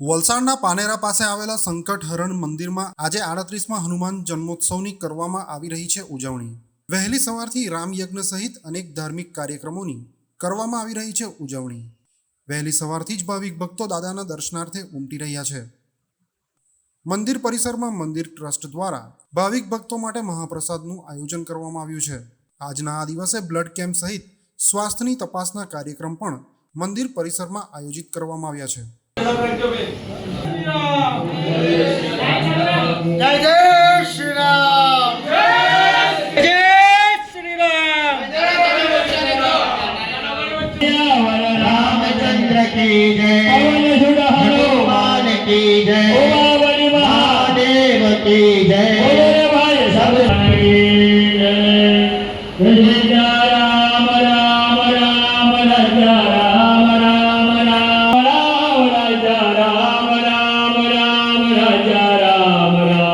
વલસાડના પાનેરા પાસે આવેલા સંકટ હરણ મંદિરમાં આજે આડત્રીસમાં હનુમાન જન્મોત્સવની કરવામાં આવી રહી છે ઉજવણી. વહેલી સવારથી રામયજ્ઞ સહિત અનેક ધાર્મિક કાર્યક્રમોની કરવામાં આવી રહી છે ઉજવણી. વહેલી સવારથી જ ભાવિક ભક્તો દાદાના દર્શનાર્થે ઉમટી રહ્યા છે. મંદિર પરિસરમાં મંદિર ટ્રસ્ટ દ્વારા ભાવિક ભક્તો માટે મહાપ્રસાદનું આયોજન કરવામાં આવ્યું છે. આજના આ દિવસે બ્લડ કેમ્પ સહિત સ્વાસ્થ્યની તપાસના કાર્યક્રમ પણ મંદિર પરિસરમાં આયોજિત કરવામાં આવ્યા છે. જય જય શ્રી રામ જય શ્રી રામ રામચંદ્ર કી જય હનુમાન કી જય મહાદેવ કી જય સબ જય